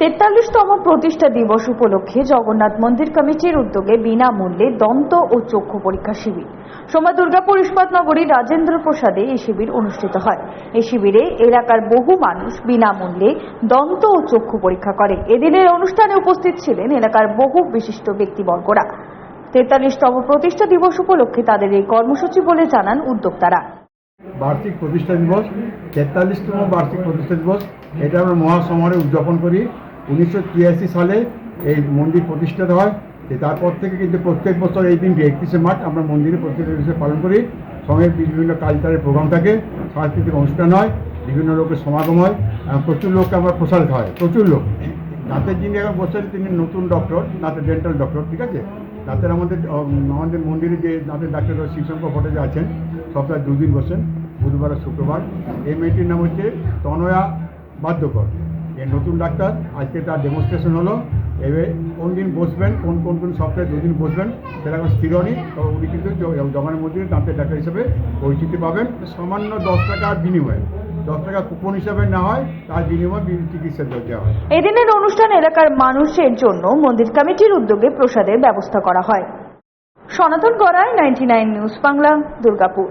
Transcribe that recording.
তেতাল্লিশতম প্রতিষ্ঠা দিবস উপলক্ষে জগন্নাথ মন্দির কমিটির উদ্যোগে বিনামূল্যে দন্ত ও চক্ষু পরীক্ষা শিবির। সোমবার দুর্গাপুর ইস্পাত নগরী রাজেন্দ্র প্রসাদে এই শিবির অনুষ্ঠিত হয়। এই শিবিরে এলাকার বহু মানুষ বিনামূল্যে দন্ত ও চক্ষু পরীক্ষা করে। এদিনের অনুষ্ঠানে উপস্থিত ছিলেন এলাকার বহু বিশিষ্ট ব্যক্তিবর্গরা। তেতাল্লিশতম প্রতিষ্ঠা দিবস উপলক্ষে তাদের এই কর্মসূচি বলে জানান উদ্যোক্তারা। বার্ষিক প্রতিষ্ঠা দিবস, তেতাল্লিশতম বার্ষিক প্রতিষ্ঠা দিবস এটা আমরা মহাসমারে উদযাপন করি। উনিশশো সালে এই মন্দির প্রতিষ্ঠিত হয়। তারপর থেকে কিন্তু প্রত্যেক বছর এই দিনটি একত্রিশে মার্চ আমরা মন্দিরে দিবস পালন করি। সঙ্গে বিভিন্ন কালচারের প্রোগ্রাম থাকে, সাংস্কৃতিক অনুষ্ঠান হয়, বিভিন্ন লোকের সমাগম হয় প্রচুর লোককে আমরা প্রসারিত হয়, প্রচুর লোক। দাঁতের যিনি এখন বসছেন তিনি নতুন ডক্টর দাঁতের ডেন্টাল ডক্টর ঠিক আছে? দাঁতের আমাদের আমাদের মন্দিরে যে দাঁতের ডাক্তার শিবশঙ্কর ভট্টাচার্য আছেন, সপ্তাহে দুদিন বসেন, বুধবার আর শুক্রবার। এই মেয়েটির নাম হচ্ছে তনয়া বাদ্যকর এই নতুন ডাক্তার, আজকে তার ডেমনস্ট্রেশন হলো। এবার কোন দিন বসবেন, কোন কোন কোন সপ্তাহে দুদিন বসবেন, সেটা এখন স্থির হয়নি। তবে উনি কিন্তু জ- জগন্নাথ মন্দিরে দাঁতের ডাক্তার হিসেবে পরিচিতি পাবেন। সামান্য দশ টাকার বিনিময়ে। দশ টাকা কুপন হিসাবে না হয়, তার বিনিময়ে চিকিৎসা দেওয়া হয়। এদিনের অনুষ্ঠান এলাকার মানুষের জন্য মন্দির কমিটির উদ্যোগে প্রসাদের ব্যবস্থা করা হয়। Sanatan Gorai ninety news Bangla, Durgapur.